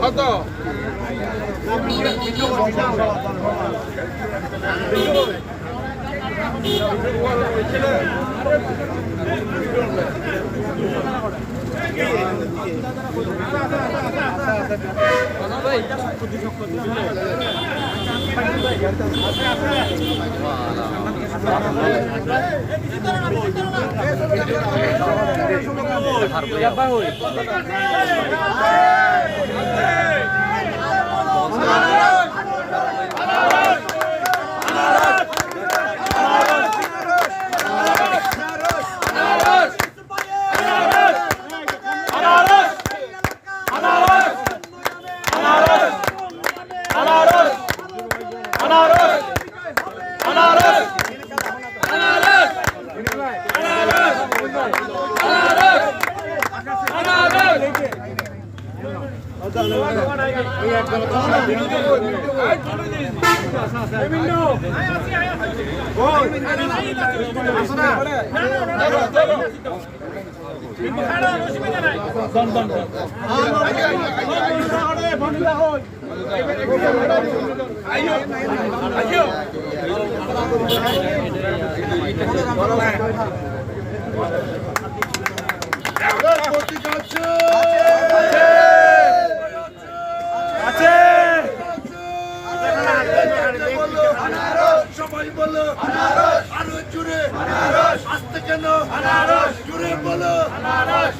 কত? Vamos! সবাই বলো আনারস। আরও জুড়ে আনারস। আসতে কেন? আনারস। জুড়ে বলো। আনারস।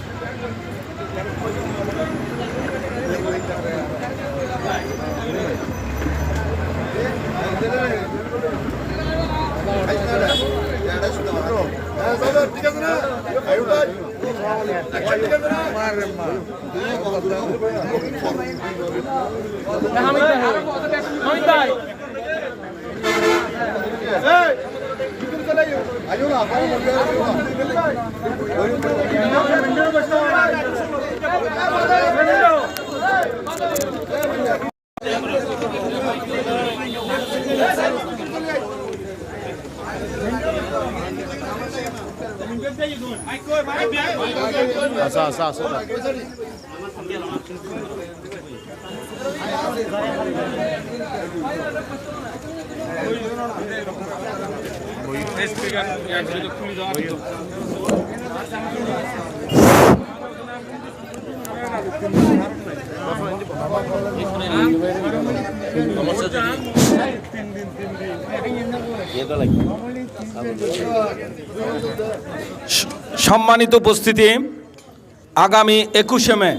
ঠিক আছে না ঠিক আছে না আসা আসা আসা। আমার সম্মানিত উপস্থিতি আগামী একুশে মে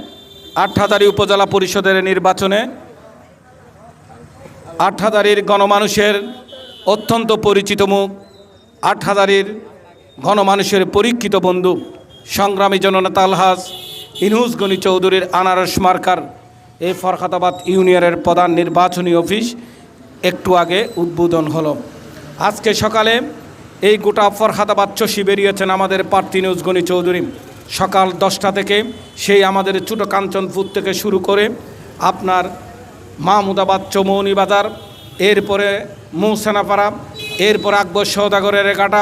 আটহাজারি উপজেলা পরিষদের নির্বাচনে আটহাজারির গণমানুষের অত্যন্ত পরিচিত মুখ আটহাজারির গণমানুষের পরীক্ষিত বন্ধু, সংগ্রামী জননেতা আলহাজ ইনহুস গনি চৌধুরীর আনারস মার্কার এই ফরখাতাবাদ ইউনিয়নের প্রধান নির্বাচনী অফিস একটু আগে উদ্বোধন হলো। আজকে সকালে এই গোটা ফরহাতাবাদ চষি বেরিয়েছেন আমাদের প্রার্থী নিউজগণি চৌধুরী। সকাল দশটা থেকে সেই আমাদের ছোটো কাঞ্চনপুর থেকে শুরু করে আপনার মাহমুদাবাদ চৌমৌনি বাজার, এরপরে মৌসেনাপাড়া, এরপরে আকবর সৌদাগরের কাটা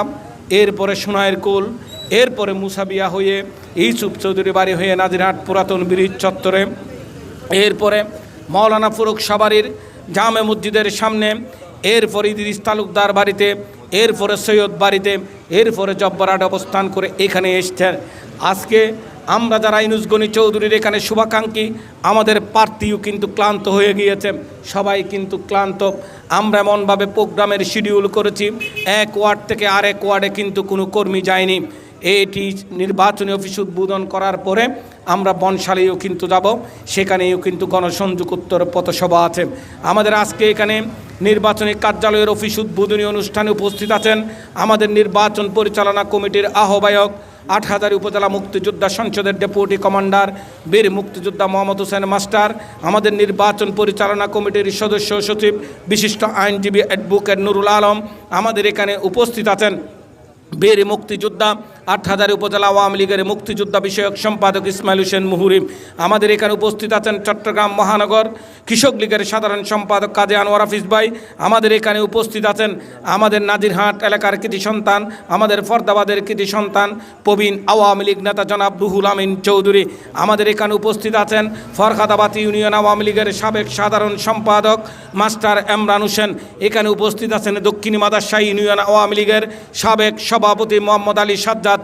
এরপরে সোনাইয়ের কুল, এরপরে মুসাবিয়া হয়ে ইউসুফ চৌধুরী বাড়ি হয়ে নাজিরহাট পুরাতন ব্রিজ চত্বরে, এরপরে মৌলানা ফুরুক সাবারির জামে মসজিদের সামনে, এরপরে ইদিরিস তালুকদার বাড়িতে, এরপরে সৈয়দ বাড়িতে, এরপরে জব্বরাট অবস্থান করে এখানে এসছেন। আজকে আমরা যারা ইনুসগনি চৌধুরীর এখানে শুভাকাঙ্ক্ষী, আমাদের প্রার্থীও কিন্তু ক্লান্ত হয়ে গিয়েছে। সবাই কিন্তু ক্লান্ত। আমরা এমনভাবে প্রোগ্রামের শিডিউল করেছি। এক ওয়ার্ড থেকে আরেক ওয়ার্ডে কিন্তু কোনো কর্মী যায়নি। এটি নির্বাচনী অফিস উদ্বোধন করার পরে আমরা বনশালেও কিন্তু যাব। সেখানেও কিন্তু গণসংযোগ উত্তর পথসভা আছে। আমাদের আজকে এখানে নির্বাচনী কার্যালয়ের অফিস উদ্বোধনী অনুষ্ঠানে উপস্থিত আছেন। আমাদের নির্বাচন পরিচালনা কমিটির আহ্বায়ক আট হাজার উপজেলা মুক্তিযোদ্ধা সংসদের ডেপুটি কমান্ডার, বীর মুক্তিযোদ্ধা মোহাম্মদ হোসেন মাস্টার, আমাদের নির্বাচন পরিচালনা কমিটির সদস্য সচিব, বিশিষ্ট আইনজীবী অ্যাডভোকেট নুরুল আলম, আমাদের এখানে উপস্থিত আছেন বীর মুক্তিযোদ্ধা আটহাজারি উপজেলা আওয়ামী লীগের মুক্তিযোদ্ধা বিষয়ক সম্পাদক ইসমাইল হোসেন মুহুরিম আমাদের এখানে উপস্থিত আছেন চট্টগ্রাম মহানগর কৃষক লীগের সাধারণ সম্পাদক কাজী আনোয়ার হাফিজ ভাই আমাদের এখানে উপস্থিত আছেন। আমাদের নাজিরহাট এলাকার কৃতি সন্তান, আমাদের ফরদাবাদের কৃতি সন্তান, প্রবীণ আওয়ামী লীগ নেতা জনাব রুহুল আমিন চৌধুরী আমাদের এখানে উপস্থিত আছেন। ফরখাদাবাদ ইউনিয়ন আওয়ামী লীগের সাবেক সাধারণ সম্পাদক মাস্টার এমরান হোসেন এখানে উপস্থিত আছেন। দক্ষিণ মাদারশাহী ইউনিয়ন আওয়ামী লীগের সাবেক সভাপতি মোহাম্মদ আলী সাজ্জাদ,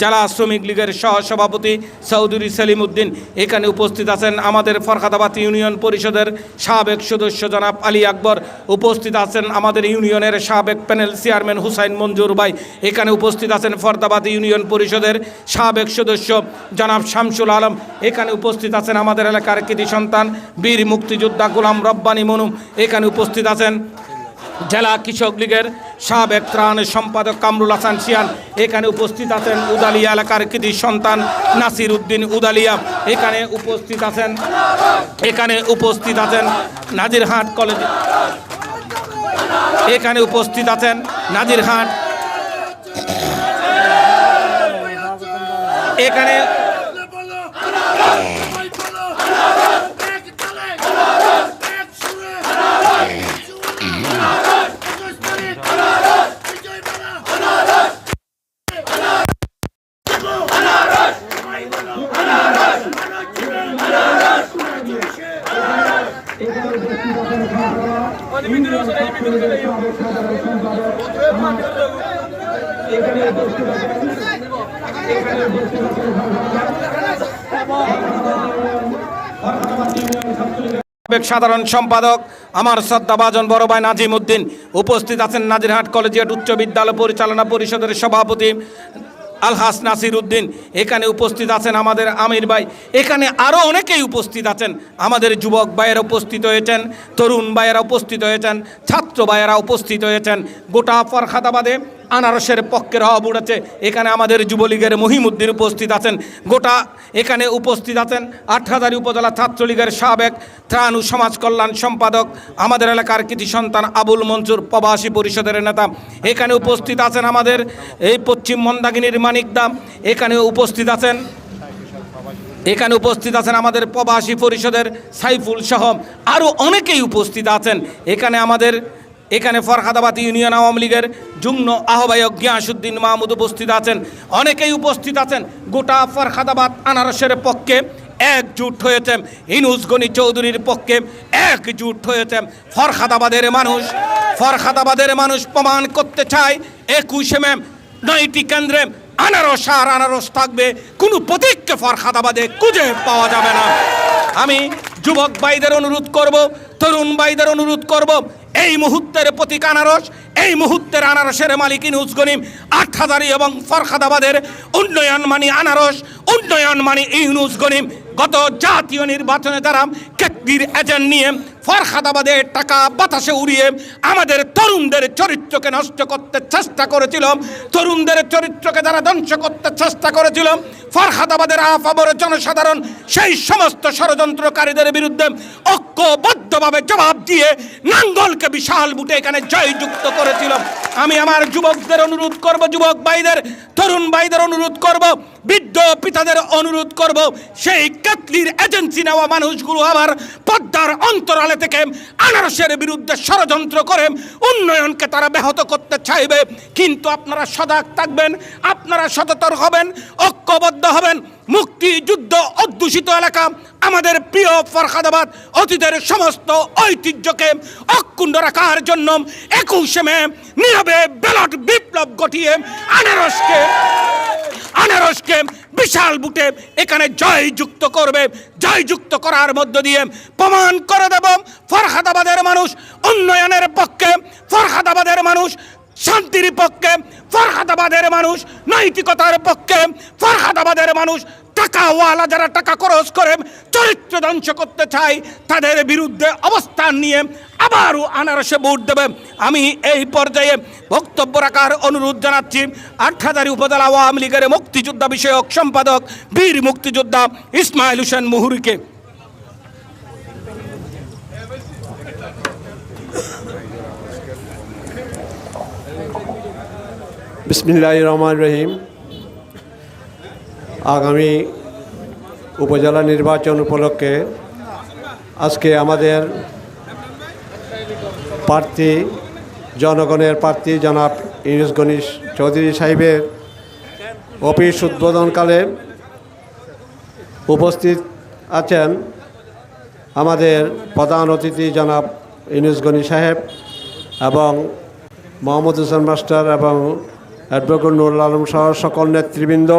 জেলা শ্রমিক লীগের সহ সভাপতি চৌধুরী সেলিম উদ্দিন এখানে উপস্থিত আছেন। আমাদের ফরখাদাবাদ ইউনিয়ন পরিষদের সাবেক সদস্য জনাব আলী আকবর উপস্থিত আছেন আমাদের ইউনিয়নের সাবেক প্যানেল চেয়ারম্যান হুসাইন মঞ্জুর ভাই। এখানে উপস্থিত আছেন ফরদাবাদ ইউনিয়ন পরিষদের সাবেক সদস্য জনাব শামসুল আলম। এখানে উপস্থিত আছেন আমাদের এলাকার কৃতি সন্তান বীর মুক্তিযোদ্ধা গোলাম রব্বানি মনুম এখানে উপস্থিত আছেন জেলা কৃষক লীগের সাবেক ত্রাণ সম্পাদক কামরুল হাসান সিয়ান এখানে উপস্থিত আছেন উদালিয়া এলাকার কৃতি সন্তান নাসির উদ্দিন উদালিয়া। এখানে উপস্থিত আছেন, এখানে উপস্থিত আছেন নাজিরহাট কলেজ এখানে উপস্থিত আছেন নাজিরহাট এখানে বলো সবাই বলো এক তালে এক সুরে একুশ তারিখ বিজয় মেলা সবাই বলো সাধারণ সম্পাদক আমার শ্রদ্ধাভাজন বড় ভাই নাজিম উদ্দিন। উপস্থিত আছেন নাজিরহাট কলেজিয়েট উচ্চ বিদ্যালয় পরিচালনা পরিষদের সভাপতি আলহাস নাসির উদ্দিন এখানে উপস্থিত আছেন আমাদের আমির ভাই। এখানে আরও অনেকেই উপস্থিত আছেন। আমাদের যুবক ভাইয়েরা উপস্থিত হয়েছেন, তরুণ ভাইয়েরা উপস্থিত হয়েছেন, ছাত্র ভাইয়েরা উপস্থিত হয়েছেন। গোটা ফরখাতাবাদে আনারসের পক্ষের হওয়া উঠেছে এখানে আমাদের যুবলীগের মহিমুদ্দিন উপস্থিত আছেন। গোটা এখানে উপস্থিত আছেন আটহাজারি উপজেলা ছাত্রলীগের সাবেক ত্রাণ ও সমাজ কল্যাণ সম্পাদক, আমাদের এলাকার কৃতি সন্তান আবুল মনসুর প্রবাসী পরিষদের নেতা। এখানে উপস্থিত আছেন আমাদের এই পশ্চিম মন্দাকিনীর মানিকদা এখানে উপস্থিত আছেন, এখানে উপস্থিত আছেন আমাদের প্রবাসী পরিষদের সাইফুল সহ আরও অনেকেই উপস্থিত আছেন। এখানে আমাদের এখানে ফরহাদাবাদ ইউনিয়ন আওয়ামী লীগের যুগ্ম আহ্বায়ক গিয়াসুদ্দিন মাহমুদ উপস্থিত আছেন। অনেকেই উপস্থিত আছেন। গোটা ফরহাদাবাদ আনারসের পক্ষে একজুট হয়েছে। ইনুস গনি চৌধুরীর পক্ষে একজুট হয়েছে। ফরহাদাবাদের মানুষ ফরহাদাবাদের মানুষ প্রমাণ করতে চায়, একুশে মে নয়টি কেন্দ্রে আনারস আর আনারস থাকবে। কোনো প্রতীককে ফরখাদাবাদে খুঁজে পাওয়া যাবে না। আমি যুবক ভাইদের অনুরোধ করব, তরুণ ভাইদের অনুরোধ করব এই মুহূর্তের প্রতীক আনারস, এই মুহূর্তের আনারসের মালিক উজগনিম হাজারি এবং ফরখাদাবাদের উন্নয়ন মানি আনারস, উন্নয়ন মানি ইউনুস গনিম। গত জাতীয় নির্বাচনে তারা কেকদির এজেন্ট নিয়ে ফরহাদাবাদে টাকা বাতাসে উড়িয়ে আমাদের তরুণদের চরিত্রকে নষ্ট করতে চেষ্টা করেছিল তরুণদের চরিত্রকে যারা ধ্বংস করতে চেষ্টা করেছিল ফরহাদাবাদের আফাবর জনসাধারণ সেই সমস্ত ষড়যন্ত্রকারীদের বিরুদ্ধে ঐক্যবদ্ধভাবে জবাব দিয়ে নাঙ্গলকে বিশাল বুটে এখানে জয়যুক্ত করেছিল আমি আমার যুবকদের অনুরোধ করব, যুবক ভাইদের, তরুণ ভাইদের অনুরোধ করব বৃদ্ধ পিতাদের অনুরোধ করব, সেই কাতলির এজেন্সি নেওয়া মানুষগুলো আবার পদ্মার অন্তরালে থেকে আনারসের বিরুদ্ধে ষড়যন্ত্র করে উন্নয়নকে তারা ব্যাহত করতে চাইবে। কিন্তু আপনারা সজাগ থাকবেন, আপনারা সততর হবেন, ঐক্যবদ্ধ হবেন। মুক্তিযুদ্ধ অধ্যুষিত এলাকা আমাদের প্রিয় ফরখাদাবাদ অতীতের সমস্ত ঐতিহ্যকে অক্ষুণ্ণ রাখার জন্য একুশে মে নীরবে ব্যালট বিপ্লব ঘটিয়ে আনারসকে আনারসকে বিশাল বুটে এখানে জয়যুক্ত করবে। জয়যুক্ত করার মধ্য দিয়ে প্রমাণ করে দেব ফরহাদাবাদের মানুষ উন্নয়নের পক্ষে, ফরহাদাবাদের মানুষ শান্তির পক্ষে, ফরহাদাবাদের মানুষ নৈতিকতার পক্ষে, ফরহাদাবাদের মানুষ টাকাওয়ালা যারা টাকা খরচ করে চরিত্র ধ্বংস করতে চায়, তাদের বিরুদ্ধে অবস্থান নিয়ে আবারও আনারসে ভোট দেবে। আমি এই পর্যায়ে বক্তব্য রাখার অনুরোধ জানাচ্ছি আটহাজারি উপজেলা আওয়ামী লীগের মুক্তিযোদ্ধা বিষয়ক সম্পাদক, বীর মুক্তিযোদ্ধা ইসমাইল হোসেন মুহুরিকে। বিসমিল্লাহ রহমান রহিম। আগামী উপজেলা নির্বাচন উপলক্ষে আজকে আমাদের প্রার্থী, জনগণের প্রার্থী জনাব ইউনুস গণেশ চৌধুরী সাহেবের অফিস উদ্বোধনকালে উপস্থিত আছেন আমাদের প্রধান অতিথি জনাব ইউনুস গনি সাহেব এবং মোহাম্মদ হোসেন মাস্টার এবং অ্যাডভোকেট নুরুল আলম সহ সকল নেতৃবৃন্দ।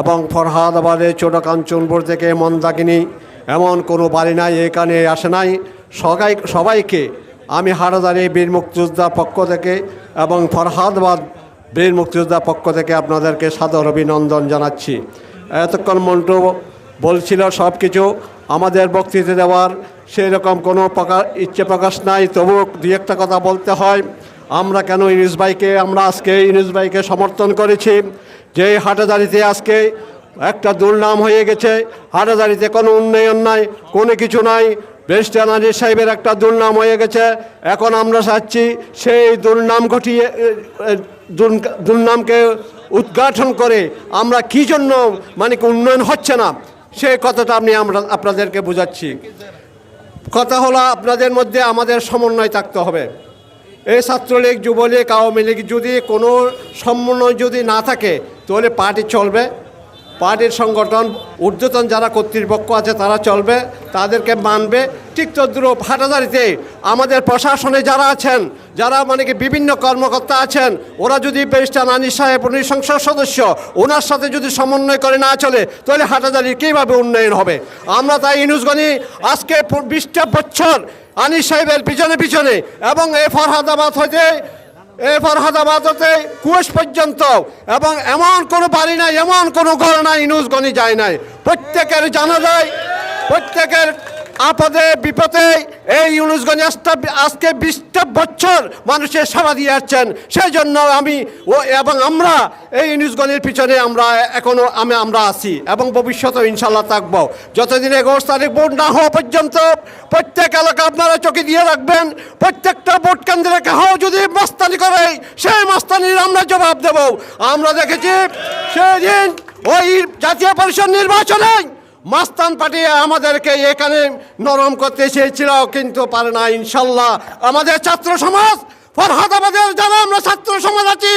এবং ফরহাদাবাদের ছোট কাঞ্চনপুর থেকে মন্দাকিনী, এমন কোনো বাড়ি নাই, এখানে আসে নাই। সবাই সবাইকে আমি হারাদারি বীর মুক্তিযোদ্ধার পক্ষ থেকে এবং ফরহাদাবাদ বীর মুক্তিযোদ্ধার পক্ষ থেকে আপনাদেরকে সাদর অভিনন্দন জানাচ্ছি। এতক্ষণ মন্টু বলছিল সব কিছু আমাদের বক্তৃতা দেওয়ার সেই রকম কোনো প্রকার ইচ্ছে প্রকাশ নাই। তবু দু একটা কথা বলতে হয়। আমরা কেন ইউনিস বাইকে আমরা আজকে ইউনিস বাইকে সমর্থন করেছি? যে হাটাদারিতে আজকে একটা দুর্নাম হয়ে গেছে, হাটাদারিতে কোনো উন্নয়ন নাই, কোনো কিছু নাই। বেস্টার নাজির সাহেবের একটা দুর্নাম হয়ে গেছে। এখন আমরা চাচ্ছি সেই দুর্নাম ঘটিয়ে দুর্নামকে উদ্ঘাটন করে আমরা কি জন্য মানে কি উন্নয়ন হচ্ছে না সেই কথাটা আমি আমরা, আপনাদেরকে বোঝাচ্ছি। কথা হলো আপনাদের মধ্যে আমাদের সমন্বয় থাকতে হবে। এই ছাত্রলীগ, যুবলীগ, আওয়ামী লীগ যদি কোনো সমন্বয় যদি না থাকে তাহলে পার্টি চলবে। পার্টির সংগঠন, ঊর্ধ্বতন যারা কর্তৃপক্ষ আছে তারা চলবে, তাদেরকে মানবে। ঠিক তদ্রুপ হাটাদারিতে আমাদের প্রশাসনে যারা আছেন, যারা মানে কি বিভিন্ন কর্মকর্তা আছেন, ওরা যদি ব্যারিস্টার নানি সাহেব, উনি সংসদ সদস্য, ওনার সাথে যদি সমন্বয় করে না চলে, তাহলে হাটাদারির কীভাবে উন্নয়ন হবে? আমরা তাই ইনুসগনি আজকে বিশটা বছর আনিস সাহেবের পিছনে পিছনে এবং এই ফরহাদাবাদ হইতে এই ফরহাদাবাদ হতে কুয়েশ পর্যন্ত এবং এমন কোনো বাড়ি নাই, এমন কোনো ঘর নাই ইনুসগনি যায় নাই। প্রত্যেকের জানা যায়, প্রত্যেকের আপদে বিপদে এই ইউনুসগঞ্জ আজকে বিশটা বছর মানুষের সেবা দিয়ে আসছেন। সেই জন্য আমি ও এবং আমরা এই ইউনুসগঞ্জের পিছনে আমরা এখনও আমি আমরা আছি এবং ভবিষ্যতেও ইনশাল্লাহ থাকব। যতদিন এগারো তারিখ ভোট না হওয়া পর্যন্ত প্রত্যেক এলাকা আপনারা চোখে দিয়ে রাখবেন। প্রত্যেকটা ভোট কেন্দ্রে কেহ যদি মাস্তানি করে, সেই মাস্তানির আমরা জবাব দেব। আমরা দেখেছি সেদিন ওই জাতীয় পরিষদ নির্বাচনে মাস্তান পাঠিয়ে আমাদেরকে এখানে নরম করতে চেয়েছিল কিন্তু পারে না, ইনশাল্লাহ। আমাদের ছাত্র সমাজ, ফরহাদাবাদের যারা আমরা ছাত্র সমাজ আছি,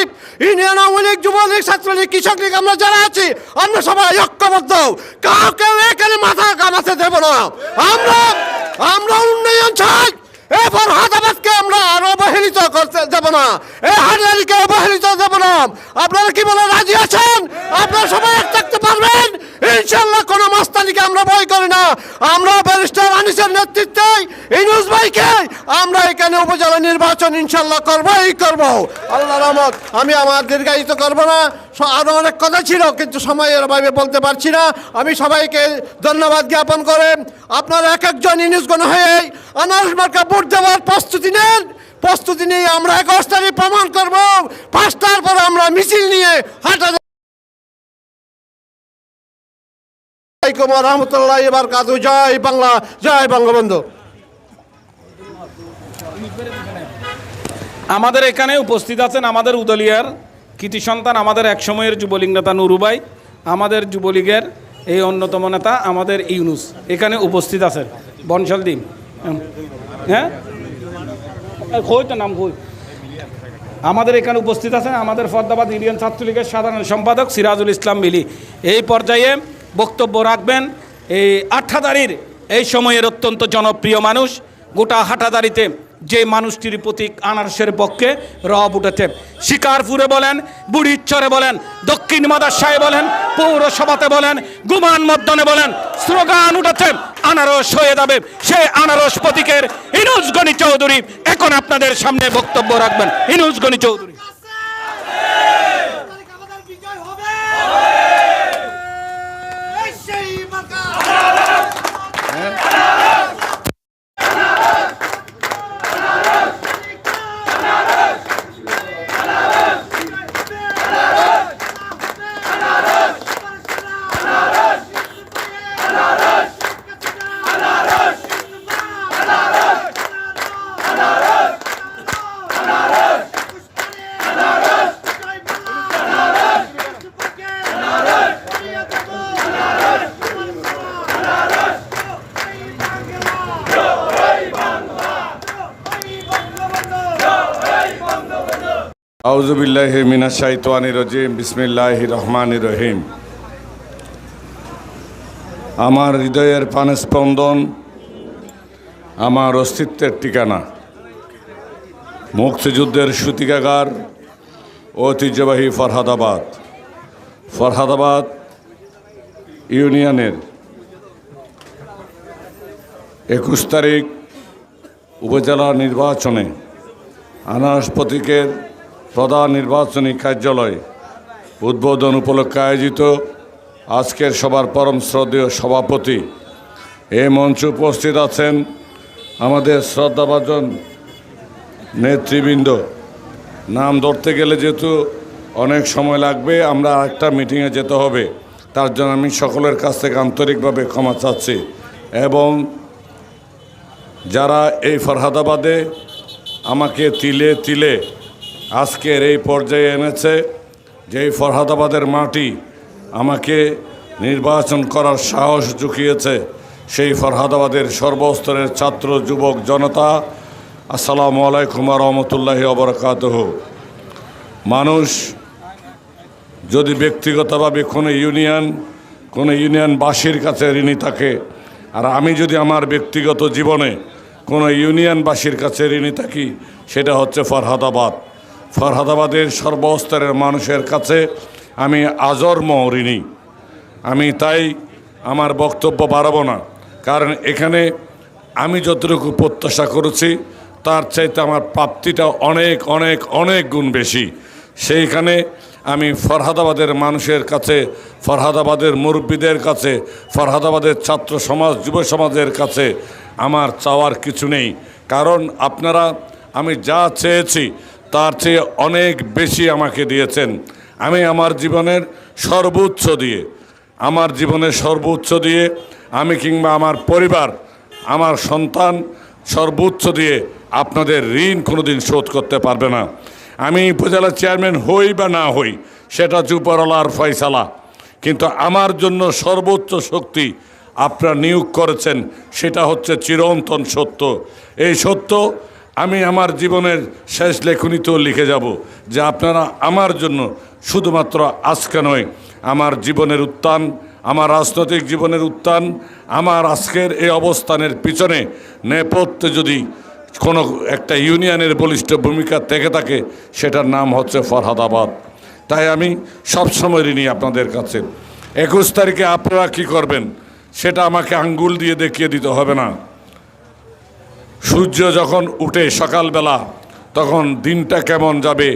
ইউনিয়ন আওয়ামী লীগ, যুবলীগ, ছাত্রলীগ, কৃষক লীগ আমরা যারা আছি, আমরা সবাই ঐক্যবদ্ধ। কাউকে এখানে মাথা কামাতে দেব না। আমরা আমরা উন্নয়ন চাই। এই ফরহাদাবাদকে আমরা আর অবহেলিত করতে দেব না। এই হারিয়ালিকে অবহেলিত দেব না। আপনারা কি বলে রাজি আছেন? আপনারা সবাই এক থাকতে পারবেন? ইনশাল্লাহ কোনো মাস্তানিকে আমরা ভয় করি না। আমরা ব্যারিস্টার আনিসের নেতৃত্বে ইনুস ভাইকে আমরা এখানে উপজেলা নির্বাচন ইনশাল্লাহ করবই করব। আল্লাহ রহমত, আমি আমার দীর্ঘায়িত করব না। স- আরও অনেক কথা ছিল, কিন্তু সময়ের অভাবে বলতে পারছি না। আমি সবাইকে ধন্যবাদ জ্ঞাপন করে আপনারা এক একজন ইনুসগণ হয়ে আনারস মার্কা ভোট দেওয়ার প্রস্তুতি নেন। প্রস্তুতি নিয়ে আমরা একুশ তারিখ প্রমাণ করব। পাঁচটার পর আমরা মিছিল নিয়ে হাঁটা এবার কাদু জয় বাংলা, জয় বঙ্গবন্ধু। আমাদের এখানে উপস্থিত আছেন আমাদের উদলিয়ার কৃতি সন্তান, আমাদের এক সময়ের যুবলীগ নেতা নুরুবাই আমাদের যুবলীগের এই অন্যতম নেতা আমাদের ইউনুস। এখানে উপস্থিত আছেন। বনশাল দিন। হ্যাঁ? কই তো নাম কই আমাদের এখানে উপস্থিত আছেন আমাদের ফরদাবাদ ইউনিয়ন ছাত্রলীগের সাধারণ সম্পাদক সিরাজুল ইসলাম মিলি। এই পর্যায়ে বক্তব্য রাখবেন। এই আঠাদারির এই সময়ের অত্যন্ত জনপ্রিয় মানুষ, গোটা হাটাদারিতে যে মানুষটির প্রতীক আনারসের পক্ষে রব উঠেছে। শিকারপুরে বলেন, বুড়িচ্চরে বলেন, দক্ষিণ মাদাসায় বলেন, পৌরসভাতে বলেন, গুমান মদ্দনে বলেন, স্লোগান উঠেছে, আনারস হয়ে যাবে। সে আনারস প্রতীকের ইনুজ গণি চৌধুরী এখন আপনাদের সামনে বক্তব্য রাখবেন। ইনুজ গণি চৌধুরী। আউজুবিল্লাহ মিনা শাইতানি রজিম বিসমিল্লাহ রহমান রহিম। আমার হৃদয়ের পানে স্পন্দন, আমার অস্তিত্বের ঠিকানা। মুক্তিযুদ্ধের সূতিকাগার, ঐতিহ্যবাহী ফরহাদাবাদ। ফরহাদাবাদ ইউনিয়নের একুশ তারিখ উপজেলা নির্বাচনে আনারস প্রতীকের প্রধান নির্বাচনী কার্যালয় উদ্বোধন উপলক্ষে আয়োজিত আজকের সবার পরম শ্রদ্ধেয় সভাপতি এ মঞ্চে উপস্থিত আছেন আমাদের শ্রদ্ধাভাজন নেতৃবৃন্দ। নাম ধরতে গেলে যেহেতু অনেক সময় লাগবে, আমরা একটা মিটিংয়ে যেতে হবে। তার জন্য আমি সকলের কাছ থেকে আন্তরিকভাবে ক্ষমা চাচ্ছি এবং যারা এই ফরহাদাবাদে আমাকে তিলে তিলে আজকের এই পর্যায়ে এনেছে যে এই ফরহাদাবাদের মাটি আমাকে নির্বাচন করার সাহস জুকিয়েছে সেই ফরহাদাবাদের সর্বস্তরের ছাত্র, যুবক, জনতা, আসসালামু আলাইকুম রহমতুল্লাহি অবরকাতহ মানুষ যদি ব্যক্তিগতভাবে কোনো ইউনিয়ন, কোনো ইউনিয়নবাসীর কাছে ঋণী থাকে, আর আমি যদি আমার ব্যক্তিগত জীবনে কোনো ইউনিয়নবাসীর কাছে ঋণী থাকি, সেটা হচ্ছে ফরহাদাবাদ। ফরহাদাবাদের সর্বস্তরের মানুষের কাছে আমি আজন্ম ঋণী আমি তাই আমার বক্তব্য বাড়াবো না। কারণ এখানে আমি যতটুকু প্রত্যাশা করেছি, তার চাইতে আমার প্রাপ্তিটা অনেক অনেক অনেক গুণ বেশি। সেইখানে আমি ফরহাদাবাদের মানুষের কাছে, ফরহাদাবাদের মুরব্বীদের কাছে, ফরহাদাবাদের ছাত্র সমাজ, যুব সমাজের কাছে আমার চাওয়ার কিছু নেই। কারণ আপনারা, আমি যা চেয়েছি তার চেয়ে অনেক বেশি আমাকে দিয়েছেন। আমি আমার জীবনের সর্বোচ্চ দিয়ে, আমার জীবনের সর্বোচ্চ দিয়ে, আমি কিংবা আমার পরিবার, আমার সন্তান সর্বোচ্চ দিয়ে আপনাদের ঋণ কোনোদিন শোধ করতে পারবে না। আমি উপজেলা চেয়ারম্যান হই বা না হই, সেটা চুপরলার ফয়সালা। কিন্তু আমার জন্য সর্বোচ্চ শক্তি আপনারা নিয়োগ করেছেন, সেটা হচ্ছে চিরন্তন সত্য। এই সত্য আমি আমার জীবনের শেষ লেখনীতেও লিখে যাব যে আপনারা আমার জন্য শুধুমাত্র আজকে নয়, আমার জীবনের উত্থান, আমার রাজনৈতিক জীবনের উত্থান, আমার আজকের এই অবস্থানের পিছনে নেপথ্যে যদি কোনো একটা ইউনিয়নের বলিষ্ঠ ভূমিকা থেকে থাকে, সেটার নাম হচ্ছে ফরহাদাবাদ। তাই আমি সবসময় ঋণী আপনাদের কাছে। একুশ তারিখে আপনারা কি করবেন, সেটা আমাকে আঙ্গুল দিয়ে দেখিয়ে দিতে হবে না। সূর্য যখন উঠে সকালবেলা, তখন দিনটা কেমন যাবে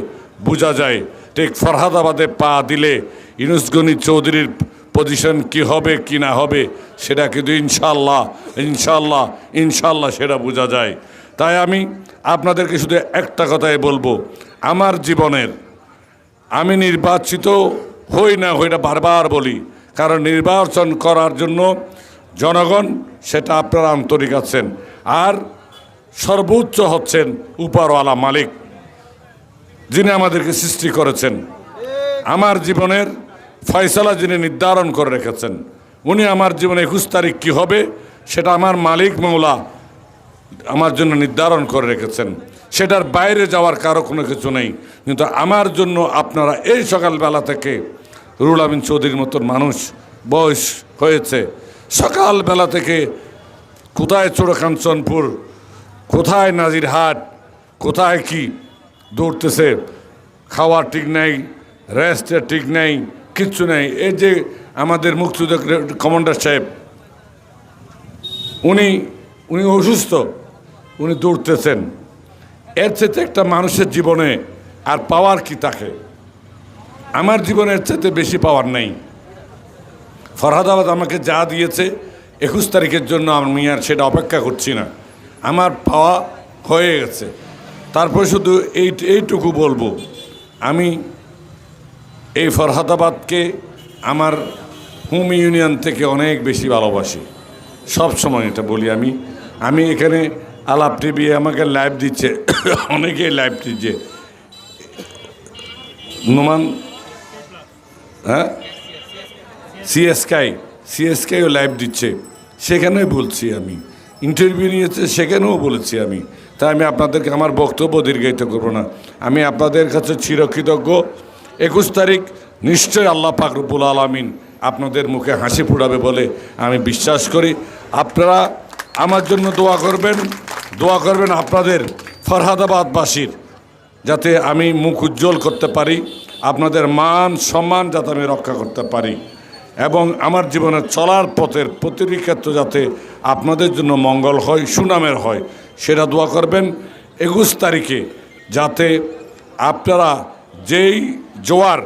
বোঝা যায়। ঠিক ফরহাদাবাদে পা দিলে ইনুসগনি চৌধুরীর পজিশন কি হবে, কি না হবে, সেটা কিন্তু ইনশাল্লাহ ইনশাল্লাহ ইনশাল্লাহ সেটা বোঝা যায়। তাই আমি আপনাদেরকে শুধু একটা কথাই বলব, আমার জীবনের আমি নির্বাচিত হই না হই না বারবার বলি, কারণ নির্বাচন করার জন্য জনগণ সেটা আপনারা আন্তরিক আছেন। আর সর্বোচ্চ হচ্ছেন উপরওয়ালা মালিক, যিনি আমাদেরকে সৃষ্টি করেছেন। আমার জীবনের ফয়সালা যিনি নির্ধারণ করে রেখেছেন, উনি আমার জীবনে একুশ তারিখ কী হবে, সেটা আমার মালিক মৌলা আমার জন্য নির্ধারণ করে রেখেছেন। সেটার বাইরে যাওয়ার কারও কোনো কিছু নেই। কিন্তু আমার জন্য আপনারা এই সকালবেলা থেকে রুল আমিন চৌধুরীর মতন মানুষ, বয়স হয়েছে। সকালবেলা থেকে কোথায় চোরকাঞ্চনপুর কোথায় নাজিরহাট কোথায় কি? দৌড়তেছে, খাওয়ার ঠিক নেই, রেস্টের ঠিক নেই, কিচ্ছু নেই। এই যে আমাদের মুক্তিযুদ্ধ কমান্ডার সাহেব, উনি উনি অসুস্থ, উনি দৌড়তেছেন। এর চেয়ে একটা মানুষের জীবনে আর পাওয়ার কি থাকে আমার জীবনের চেয়ে বেশি পাওয়ার নেই। ফরহাদাবাদ আমাকে যা দিয়েছে, একুশ তারিখের জন্য আমি আর সেটা অপেক্ষা করছি না। আমার পাওয়া হয়ে গেছে। তারপর শুধু এই, এইটুকু বলব। আমি এই ফরহাদাবাদকে আমার হোম ইউনিয়ন থেকে অনেক বেশি ভালোবাসি। সব সময় এটা বলি আমি। আমি এখানে আলাপ টিভি আমাকে লাইভ দিচ্ছে। অনেকেই লাইভ দিচ্ছে। নোমান হ্যাঁ? সিএসকাই সিএসকাইও লাইভ দিচ্ছে। সেখানেও বলছি আমি। ইন্টারভিউ নিয়েছে, সেখানেও বলেছি আমি। তাই আমি আপনাদেরকে, আমার বক্তব্য দীর্ঘায়িত করব না। আমি আপনাদের কাছে চিরকৃতজ্ঞ। একুশ তারিখ নিশ্চয়ই আল্লাহ পাক রব্বুল আলমিন আপনাদের মুখে হাসি ফুটাবে বলে আমি বিশ্বাস করি। আপনারা আমার জন্য দোয়া করবেন দোয়া করবেন আপনাদের ফরহাদাবাদবাসীর, যাতে আমি মুখ উজ্জ্বল করতে পারি, আপনাদের মান সম্মান যাতে আমি রক্ষা করতে পারি। এবং আমার জীবনে চলার পথের প্রতিটি ক্ষেত্র যাতে আপনাদের জন্য মঙ্গল হয়, সুনামের হয়, সেটা দোয়া করবেন। একুশ তারিখে যাতে আপনারা যেই জোয়ার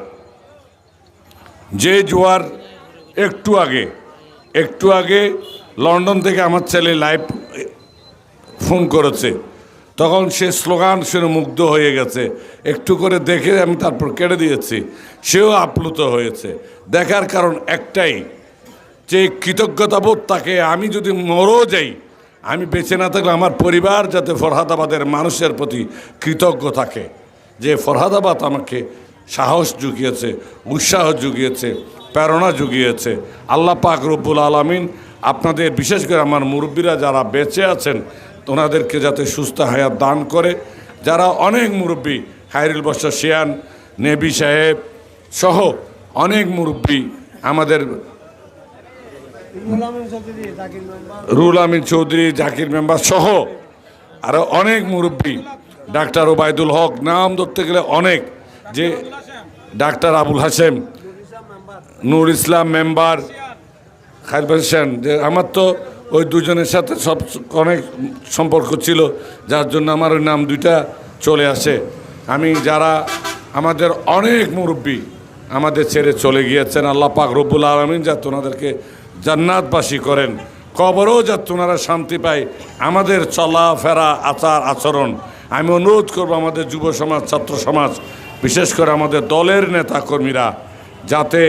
যে জোয়ার একটু আগে একটু আগে লন্ডন থেকে আমার ছেলে লাইভ ফোন করেছে, তখন সে স্লোগান শুনে মুগ্ধ হয়ে গেছে। একটু করে দেখে আমি তারপর কেটে দিয়েছি, সেও আপ্লুত হয়েছে। দেখার কারণ একটাই, যে কৃতজ্ঞতাবোধ তাকে আমি যদি মরও যাই, আমি বেঁচে না থাকলে আমার পরিবার যাতে ফরহাদাবাদের মানুষের প্রতি কৃতজ্ঞ থাকে। যে ফরহাদাবাদ আমাকে সাহস জুগিয়েছে, উৎসাহ জুগিয়েছে, প্রেরণা জুগিয়েছে। আল্লাহ পাক রব্বুল আলমিন আপনাদের, বিশেষ করে আমার মুরব্বীরা যারা বেঁচে আছেন, ওনাদেরকে যাতে সুস্থ হায়াত দান করে। যারা অনেক মুরব্বী হাইরুল বর্ষা শিয়ান, নেবি সাহেব সহ অনেক মুরব্বী আমাদের রুল আমিন চৌধুরী, জাকির মেম্বার সহ আরও অনেক মুরব্বী, ডাক্তার ওবায়দুল হক, নাম ধরতে গেলে অনেক, যে ডাক্তার আবুল হাসেম নূর ইসলাম মেম্বার খাইল হোসেন যে আমার তো ওই দুজনের সাথে সব অনেক সম্পর্ক ছিল, যার জন্য আমার ওই নাম দুইটা চলে আসে। আমি যারা আমাদের অনেক মুরব্বী আমাদের ছেড়ে চলে গিয়েছেন। আল্লাহ পাক রব্বুল আলমিন যা ওনাদেরকে জান্নাতবাসী করেন। কবরও যা তোনারা শান্তি পায়। আমাদের চলাফেরা, আচার, আচরণ, আমি অনুরোধ করব আমাদের যুব সমাজ, ছাত্র সমাজ, বিশেষ করে আমাদের দলের নেতাকর্মীরা, যাতে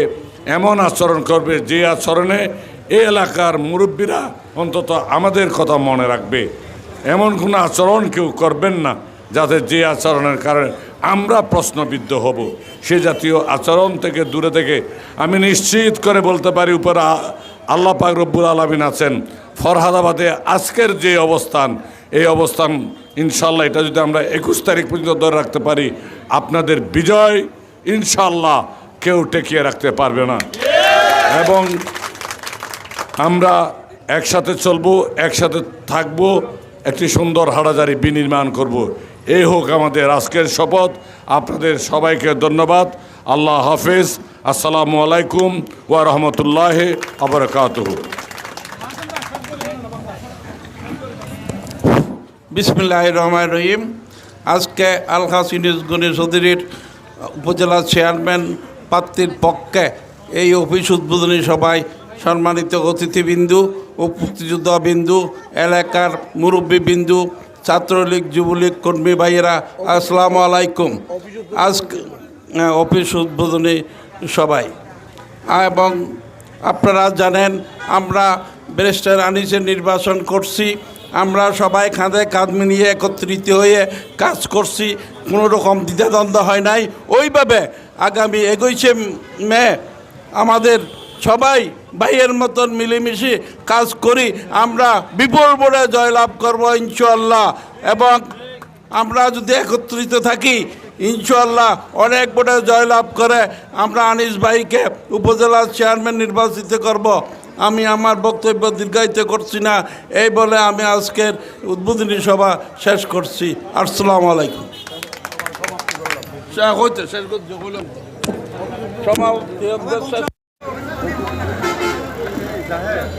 এমন আচরণ করবে যে আচরণে এ এলাকার মুরব্বীরা অন্তত আমাদের কথা মনে রাখবে। এমন কোনো আচরণ কেউ করবেন না, যাতে যে আচরণের কারণে আমরা প্রশ্নবিদ্ধ হব। সে জাতীয় আচরণ থেকে দূরে থেকে আমি নিশ্চিত করে বলতে পারি উপরে আল্লাহ পাক রব্বুল আলমিন আছেন। ফরহাদাবাদে আজকের যে অবস্থান, এই অবস্থান ইনশাল্লাহ এটা যদি আমরা একুশ তারিখ পর্যন্ত ধরে রাখতে পারি, আপনাদের বিজয় ইনশাল্লাহ কেউ টেকিয়ে রাখতে পারবে না। এবং আমরা একসাথে চলবো, একসাথে থাকব, একটি সুন্দর হাড়াজারি বিনির্মাণ করব। এই হোক আমাদের আজকের শপথ। আপনাদের সবাইকে ধন্যবাদ। আল্লাহ হাফেজ। আসসালামু আলাইকুম ওয়া রহমতুল্লাহ আবরকাতহ বিসমিল্লাহ রহমান রহিম। আজকে আলহাস ইউনিস গণি চৌধুরীর উপজেলা চেয়ারম্যান প্রার্থীর পক্ষে এই অফিস উদ্বোধনী সভায় সম্মানিত অতিথিবিন্দু ও মুক্তিযোদ্ধা বিন্দু এলাকার মুরব্বী বিন্দু ছাত্রলীগ, যুবলীগ, কর্মী ভাইয়েরা, আসসালামু আলাইকুম। আজ অফিস উদ্বোধনী সবাই এবং আপনারা জানেন, আমরা ব্যারিস্টার আনিসের নির্বাচন করছি। আমরা সবাই কাঁধে কাঁধ মিলিয়ে একত্রিত হয়ে কাজ করছি। কোনো রকম দ্বিধাদ্বন্দ্ব হয় নাই। ওইভাবে আগামী একুশে মে আমাদের সবাই ভাইয়ের মতন মিলেমিশে কাজ করি, আমরা বিপুল বোর্ডে জয়লাভ করব ইনশাল্লাহ এবং আমরা যদি একত্রিত থাকি ইনশাল্লাহ অনেক ভোটে জয়লাভ করে আমরা আনিস ভাইকে উপজেলার চেয়ারম্যান নির্বাচিত করব। আমি আমার বক্তব্য দীর্ঘায়িত করছি না, এই বলে আমি আজকের উদ্বোধনী সভা শেষ করছি। আসসালামু আলাইকুম। সমাপ্তি শেষ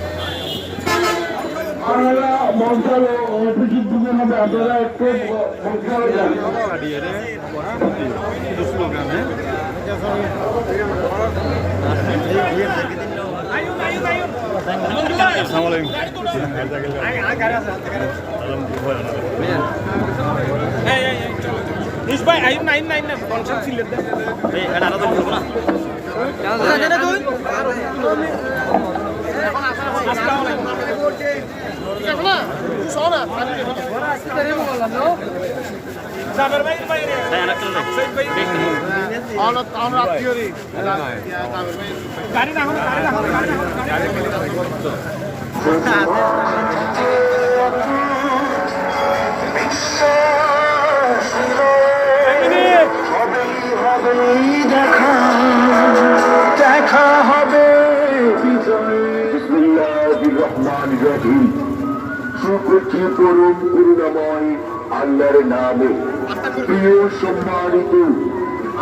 Isbay, ayun na, ayun na, ayun na. Konsep sila. Eh, ada ada tuh na. Sabar baik, baik. Na, gaari বৃদ্ধি করুন করুণাময় আল্লাহর নামে। প্রিয় সম্মানিত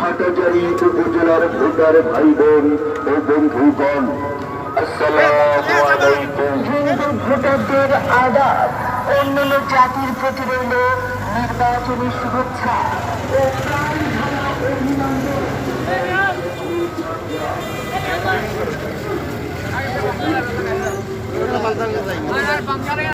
হাটাজারি উপজেলার ভোটার ভাই বোন ও বন্ধুগণ হিন্দু ভোটারদের আদাব, অন্যান্য জাতির প্রতি রইল নির্বাচনী শুভেচ্ছা।